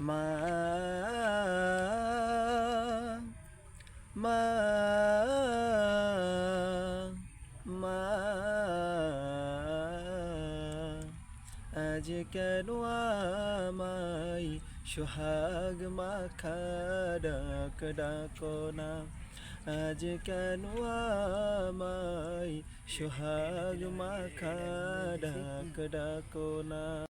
মা মা মা আজ কেন আমায় সোহাগ মাখা ডাক ডাকো না? আজ কেন আমায় সোহাগ মাখা ডাক ডাকো না?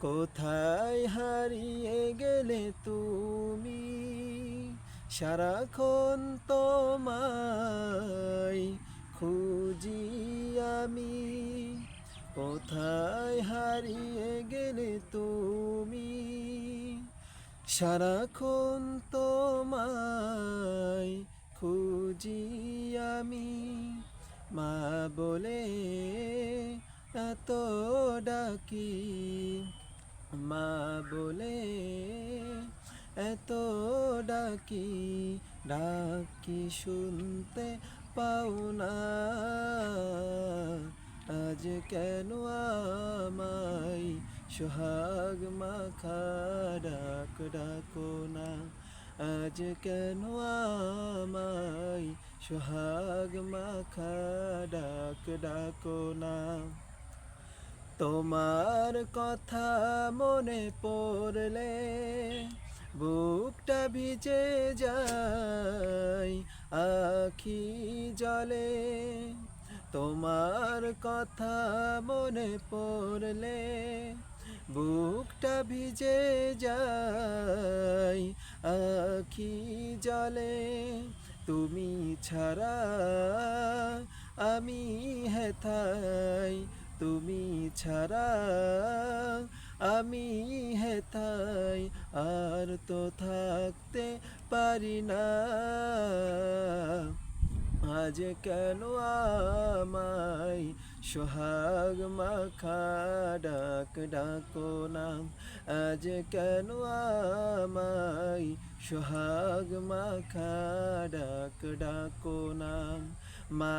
কোথায় হারিয়ে গেলে তুমি? সারাক্ষণ তোমায় খুঁজি আমি। কোথায় হারিয়ে গেলে তুমি? সারাক্ষণ তোমায় খুঁজি আমি। মা বলে, এত ডাকি মা বলে, এত ডাকি ডাকি শুনতে পাও না। আজ কেন আমায় সোহাগ মাখা ডাক ডাকো না? আজ কেন আমায় সোহাগ মাখা ডাক ডাকো না? তোমার কথা মনে পড়লে বুকটা ভিজে যায়, আখি জলে। তোমার কথা মনে পড়লে বুকটা ভিজে যায়, আখি জলে। তুমি ছাড়া আমি হেথাই তুমি ছাড়া আমি হেথাই আর তো থাকতে পারি না। আজ কেন আমায় সোহাগ মাখা ডাক ডাকো না? আজ কেন আমায় সোহাগ মাখা ডাক ডাকো না? মা